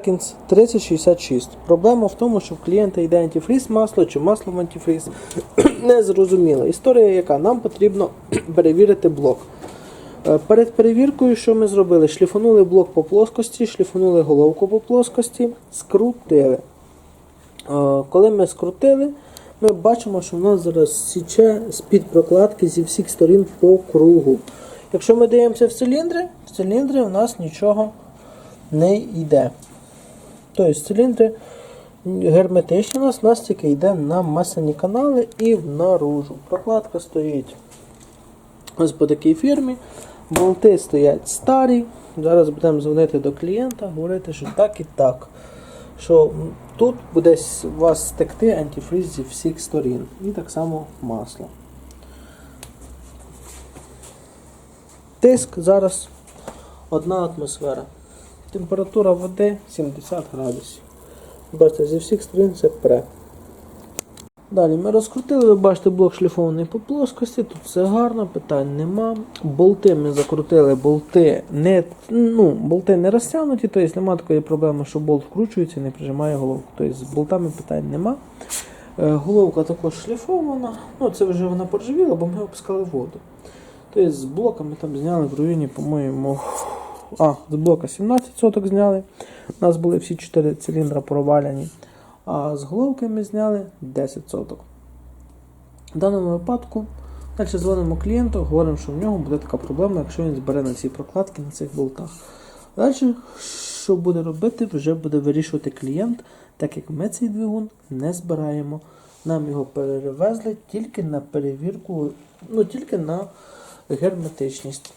Perkins 3066. Проблема в тому, що в клієнта йде антифріз масло чи масло в антифріз. Не зрозуміло. Історія яка? Нам потрібно перевірити блок. Е, Перед перевіркою, що ми зробили? Шліфанули блок по плоскості, шліфанули головку по плоскості, скрутили. Е, Коли ми скрутили, ми бачимо, що в нас зараз січе з-під прокладки зі всіх сторін по кругу. Якщо ми дивимося в циліндри, в циліндри у нас нічого не йде. Тобто циліндри герметичні у нас, у нас тільки йде на масляні канали і наружу. Прокладка стоїть ось по такій фірмі. Болти стоять старі. Зараз будемо дзвонити до клієнта, говорити, що так і так. Що тут буде у вас стекти антифриз зі всіх сторін. І так само масло. Тиск зараз одна атмосфера. Температура води 70 градусів. Бачите, зі всіх сторін це пре. Далі ми розкрутили, ви бачите, блок шліфований по плоскості, тут все гарно, питань нема. Болти ми закрутили, болти не, ну, болти не розтягнуті, тобто немає такої проблеми, що болт вкручується і не прижимає головку. Тобто з болтами питань нема. Е, Головка також шліфована, ну це вже вона поржавіла, бо ми опускали воду. Тобто з блоками там зняли в руїні, по-моєму. А, з блока 17 соток зняли. У нас були всі 4 циліндра проваляні. А з головки ми зняли 10 соток. В даному випадку далі дзвонимо клієнту, говоримо, що в нього буде така проблема, якщо він збере на ці прокладки на цих болтах. Далі, що буде робити, вже буде вирішувати клієнт, так як ми цей двигун не збираємо. Нам його перевезли тільки на перевірку, ну тільки на герметичність.